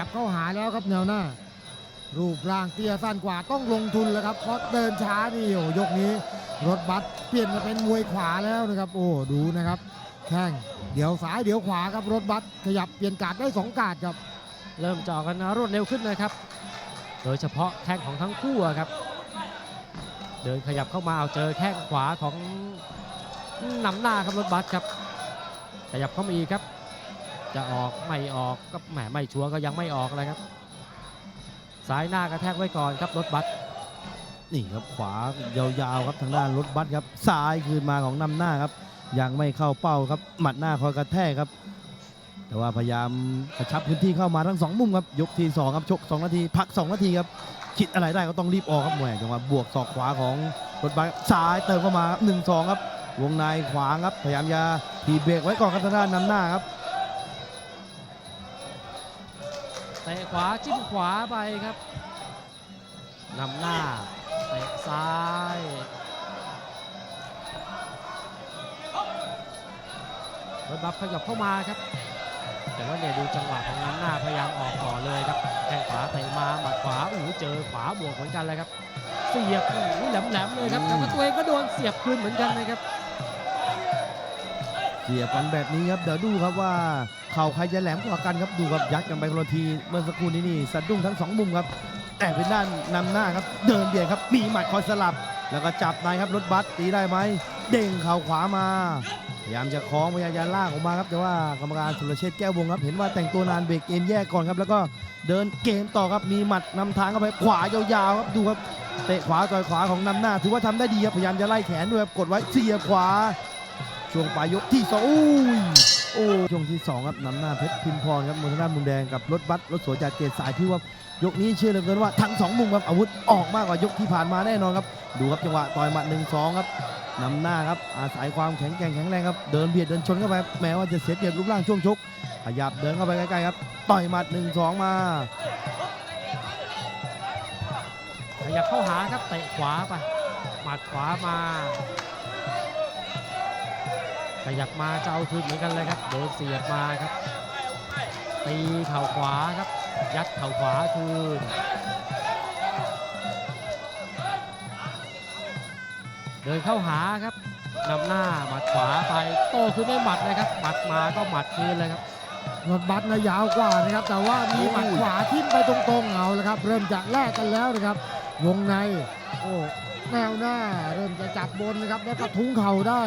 จับเข้าหาแล้วครับแนวหน้า รูปร่างเตี้ยสั้นกว่าต้องลงทุนแล้วครับเพราะเดินช้านี่โอ้ยกนี้ รถบัสเปลี่ยนมาเป็นมวยขวาแล้วนะครับ โอ้ดูนะครับแข้งเดี๋ยวซ้ายเดี๋ยวขวาครับรถบัสขยับเปลี่ยนการดได้สองการดครับ เริ่มเจาะกันรวดเร็วขึ้นนะครับ โดยเฉพาะแข้งของทั้งคู่ครับ เดินขยับเข้ามาเอาเจอแข้งขวาของนำหน้าครับรถบัสครับ ขยับเข้ามาอีกครับ จะออกไม่ออกก็แหมไม่ชัวร์ก็ยังไม่ออกเลยครับซ้ายหน้ากระแทกไว้ก่อนครับรถบัสนี่ครับขวายาวๆครับทางด้านรถบัสครับซ้ายคืนมาของนำหน้าครับ ยังไม่เข้าเป้าครับหมัดหน้าคอยกระแทกครับ แต่ว่าพยายามกระชับพื้นที่เข้ามาทั้งสองมุมครับยกที่สองครับชกสองนาที พักสองนาทีครับคิดอะไรได้ก็ต้องรีบออกครับแหมจังหวะบวกศอกขวาของรถบัสซ้ายเติมเข้ามาหนึ่งสองครับวงในขวางครับพยายามจะทีบเบรกไว้ก่อนครับทางด้านนำหน้าครับ เตะขวาจิ้มขวาไปครับนำหน้าเตะซ้ายรถบัฟขยับเข้ามาครับ แต่ว่าเนี่ยดูจังหวะของนำหน้าพยายามออกก่อนเลยครับแข้งขวาเตะมาหมัดขวาโอ้โหเจอขวาบวกเหมือนกันเลยครับ เสียบโอ้โหแหลมๆเลยครับแต่ว่าตัวเองก็โดนเสียบคืนเหมือนกันนะครับ เสียบกันแบบนี้ครับเดี๋ยวดูครับว่าเข่าใครจะแหลมกว่ากันครับดูครับยัดกันไปคนละทีเมื่อสักครู่นี้นี่สะดุ้งทั้งสองมุมครับ แต่เป็นด้านนำหน้าครับเดินเบียดครับมีหมัดคอยสลับ แล้วก็จับในครับรถบัสตีได้ไหมเด้งเข่าขวามาพยายามจะคล้องพยายามจะลากออกมาครับแต่ว่ากรรมการสุรเชษฐ์แก้ววงครับ เห็นว่าแต่งตัวนานเบรกเกมแยกก่อนครับ แล้วก็เดินเกมต่อครับมีหมัดนำทางเข้าไปขวายาวๆครับดูครับเตะขวาต่อยขวาของนำหน้า ถือว่าทำได้ดีครับพยายามจะไล่แขนด้วยครับกดไว้เสียบขวา ช่วงปลายยกที่สองอุ้ยโอ้ช่วงที่สองครับนำหน้าเพชรพิมพรครับมวยทางด้านมุมแดงกับรถบัสรถสวนจากเกตสายที่ว่ายกนี้เชื่อเหลือเกินว่าทั้งสองมุมครับอาวุธออกมากกว่ายกที่ผ่านมาแน่นอนครับ ดูครับจังหวะต่อยหมัดหนึ่งสองครับนำหน้าครับอาศัยความแข็งแกร่งแข็งแรงครับเดินเบียดเดินชนเข้าไปแม้ว่าจะเสียเปรียบรูปร่างช่วงชกขยับเดินเข้าไปใกล้ๆครับต่อยหมัดหนึ่งสองมาขยับเข้าหาครับเตะขวาไปหมัดขวามา ขยับมาจะเอาคืนเหมือนกันเลยครับ โดนเสียบมาครับ ตีเข่าขวาครับ ยัดเข่าขวาคืนเดินเข้าหาครับนำหน้าหมัดขวาไปโต้คืนด้วยหมัดเลยครับหมัดมาก็หมัดคืนเลยครับรถบัสนะยาวกว่านะครับ แต่ว่ามีหมัดขวาทิ่มไปตรงๆเอาแล้วครับ เริ่มจะแลกกันแล้วนะครับ วงในโอ้ แนวหน้า เริ่มจะจับบนนะครับแล้วก็ทุ้งเข่าได้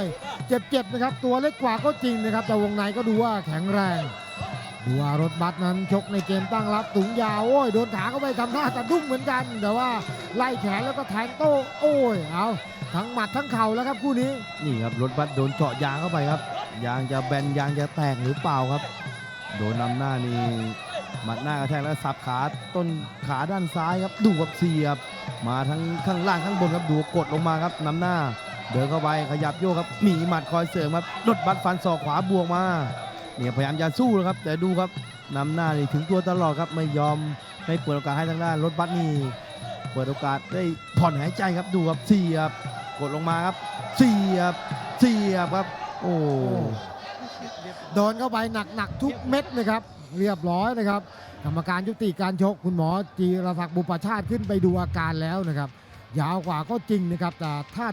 เจ็บๆนะครับ ตัวเล็กกว่าก็จริงนะครับ แต่วงในก็ดูว่าแข็งแรงดูว่ารถบัสนั้นชกในเกมตั้งรับถุงยาวโอ้ยโดนขาเข้าไปทำท่าจะดุ้งเหมือนกัน แต่ว่าไล่แขนแล้วก็แทงโต้โอ้ยเอาทั้งหมัดทั้งเข่าแล้วครับคู่นี้นี่ครับรถบัสโดนเจาะยางเข้าไปครับ ยางจะแบนยางจะแตกหรือเปล่าครับ โดนนำหน้านี่ มัดหน้ากระแทกแล้วสับขาต้นขาด้านซ้ายครับดูกับเสียบ มาทั้งข้างล่างข้างบนครับดูกดลงมาครับนำหน้า เดินเข้าไปขยับโยกครับมีหมัดคอยเสริมครับรถบัสฟันศอกขวาบวกมาเนี่ยพยายามจะสู้นะครับ แต่ดูครับนำหน้านี่ถึงตัวตลอดครับไม่ยอมไม่เปิดโอกาสให้ทางด้านรถบัสนี่เปิดโอกาสได้ผ่อนหายใจครับดูครับเสียบ กดลงมาครับ เสียบเสียบครับ โอ้โดนเข้าไปหนักๆทุกเม็ดนะครับ เรียบร้อยนะครับ กรรมการยุติการชกคุณหมอจีรศักดิ์บุปชาติขึ้นไปดูอาการแล้วนะครับ ยาวกว่าก็จริงนะครับแต่ถ้า